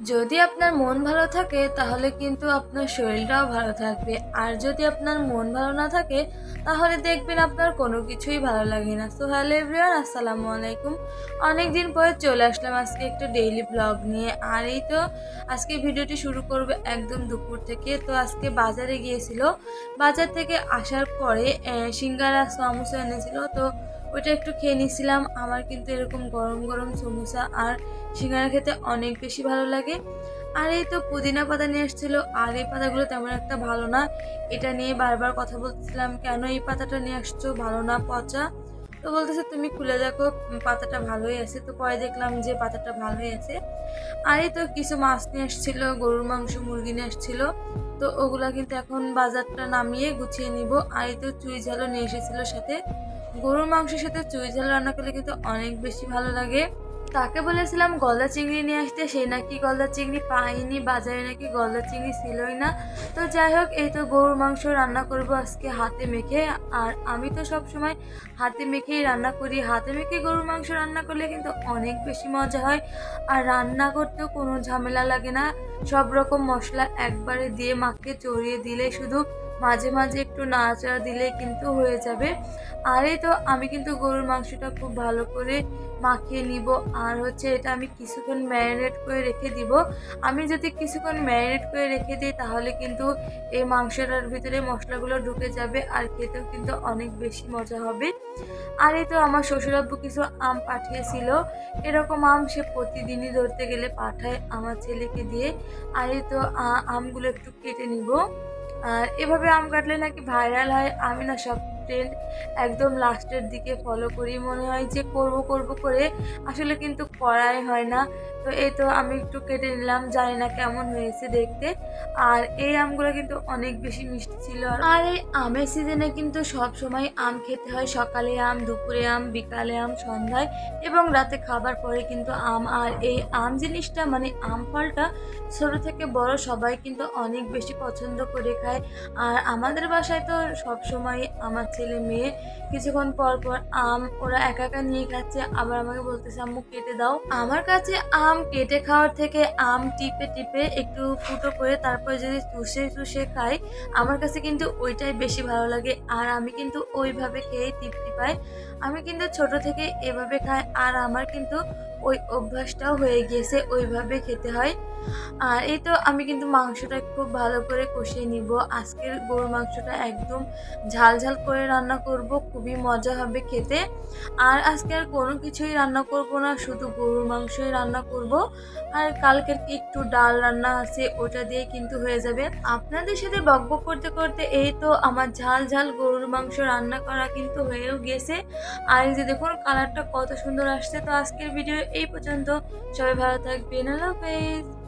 যদি আপনার মন ভালো থাকে, তাহলে কিন্তু আপনার শরীরটাও ভালো থাকবে। আর যদি আপনার মন ভালো না থাকে, তাহলে দেখবেন আপনার কোনো কিছুই ভালো লাগে না। সো হ্যালো এভরিওয়ান আসসালামু আলাইকুম। অনেক দিন পরে চলে আসলাম আজকে একটু ডেইলি ব্লগ নিয়ে। আর এই তো আজকে ভিডিওটি শুরু করবে একদম দুপুর থেকে। তো আজকে বাজারে গিয়েছিল। বাজার থেকে আসার পরে সিঙ্গারা, সমোসা এনেছিল। তো ওইটা একটু খেয়ে নিয়েছিলাম। আমার কিন্তু এরকম গরম গরম সমোসা আর সিঙ্গারা খেতে অনেক বেশি ভালো লাগে। আর এই তো পুদিনা পাতা নিয়ে এসেছিল আর এই পাতাগুলো তেমন একটা ভালো না। এটা নিয়ে বারবার কথা বলতেছিলাম, কেন এই পাতাটা নিয়ে আসছো? ভালো না পচা? তো বলতেছে, তুমি খুলে দেখো, পাতাটা ভালোই আছে। তো পরে দেখলাম যে পাতাটা ভালোই আছে। আর এই তো কিছু মাছ নিয়ে এসেছিল গরুর মাংস, মুরগি নিয়ে এসেছিল তো ওগুলা কিন্তু এখন বাজারটা নামিয়ে গুছিয়ে নিব। আর এই তো চুই ঝালও নিয়ে এসেছিল সাথে। গরুর মাংসের সাথে চুই ঝাল রান্না করলে কিন্তু অনেক বেশি ভালো লাগে। তাকে বলেছিলাম গলদা চিংড়ি নিয়ে আসতে, সে নাকি গলদা চিংড়ি পাইনি বাজারে নাকি গলদা চিংড়ি ছিলই না। তো যাই হোক, এই তো গরুর মাংস রান্না করব আজকে হাতে মেখে। আর আমি তো সব সময় হাতে মেখেই রান্না করি। হাতে মেখে গরুর মাংস রান্না করলে কিন্তু অনেক বেশি মজা হয়। আর রান্না করতেও কোনো ঝামেলা লাগে না। সব রকম মশলা একবারে দিয়ে মাকে চড়িয়ে দিলে শুধু মাঝে মাঝে একটু নাড়াচাড়া দিলে কিন্তু হয়ে যাবে। আর এই তো আমি কিন্তু গরুর মাংসটা খুব ভালো করে মাখিয়ে নিব। আর হচ্ছে এটা আমি কিছুক্ষণ ম্যারিনেট করে রেখে দিব। আমি যদি কিছুক্ষণ ম্যারিনেট করে রেখে দিই তাহলে কিন্তু এই মাংসটার ভিতরে মশলাগুলো ঢুকে যাবে আর খেতেও কিন্তু অনেক বেশি মজা হবে। আর এই তো আমার শ্বশুরাব্বু কিছু আম পাঠিয়েছিল। এরকম আম সে প্রতিদিনই ধরতে গেলে পাঠায় আমার ছেলেকে দিয়ে। আর এই তো আমগুলো একটু কেটে নিব। এভাবে আম কাটলে নাকি ভাইরাল হয় আমি না সব ট্রেন্ড একদম লাস্টের দিকে ফলো করি। মনে হয় যে করব করব করে আসলে কিন্তু করাই হয় না। তো এই তো আমি একটু কেটে নিলাম, জানি না কেমন হয়েছে দেখতে। আর এই আমগুলো কিন্তু অনেক বেশি মিষ্টি ছিল। আর এই আমের সিজনে কিন্তু সব সময় আম খেতে হয়। সকালে আম, দুপুরে আম, বিকালে আম, সন্ধ্যায় এবং রাতে খাবার পরে কিন্তু আম। আর এই আম জিনিসটা মানে আম ফলটা ছোট থেকে বড় সবাই কিন্তু অনেক বেশি পছন্দ করে খায়। আর আমাদের বাসায় তো সব সময় আমার ছেলে মেয়ে। কিছুক্ষণ পর পর আম ওরা একা একা নিয়ে খাচ্ছে। আবার আমাকে বলতেছে, আম্মু, কেটে দাও। আমার কাছে আম কেটে খাওয়ার থেকে আম টিপে টিপে একটু ফুটো করে তারপরে যদি চুষে চুষে খাই, আমার কাছে কিন্তু ওইটাই বেশি ভালো লাগে। আর আমি কিন্তু ওইভাবে খেয়ে তৃপ্তি পাই। আমি কিন্তু ছোট থেকে এভাবে খাই, আর আমার কিন্তু ওই অভ্যাসটাও হয়ে গিয়েছে ওইভাবে খেতে হয়। আর এই তো আমি কিন্তু মাংসটা খুব ভালো করে কষিয়ে নিব। আজকের গরুর মাংসটা একদম ঝাল ঝাল করে রান্না করব, খুবই মজা হবে খেতে। আর আজকে আর কোনো কিছুই রান্না করব না, শুধু গরুর মাংসই রান্না করব। আর কালকের একটু ডাল রান্না আছে, ওটা দিয়ে কিন্তু হয়ে যাবে। আপনাদের সাথে বকবক করতে করতে এই তো আমার ঝাল ঝাল গরুর মাংস রান্না করা কিন্তু হয়েও গেছে। আর যে দেখুন, কালারটা কত সুন্দর আসছে। তো আজকের ভিডিও এই পর্যন্ত। সবাই ভালো থাকবেন। আল্লাহ হাফেজ।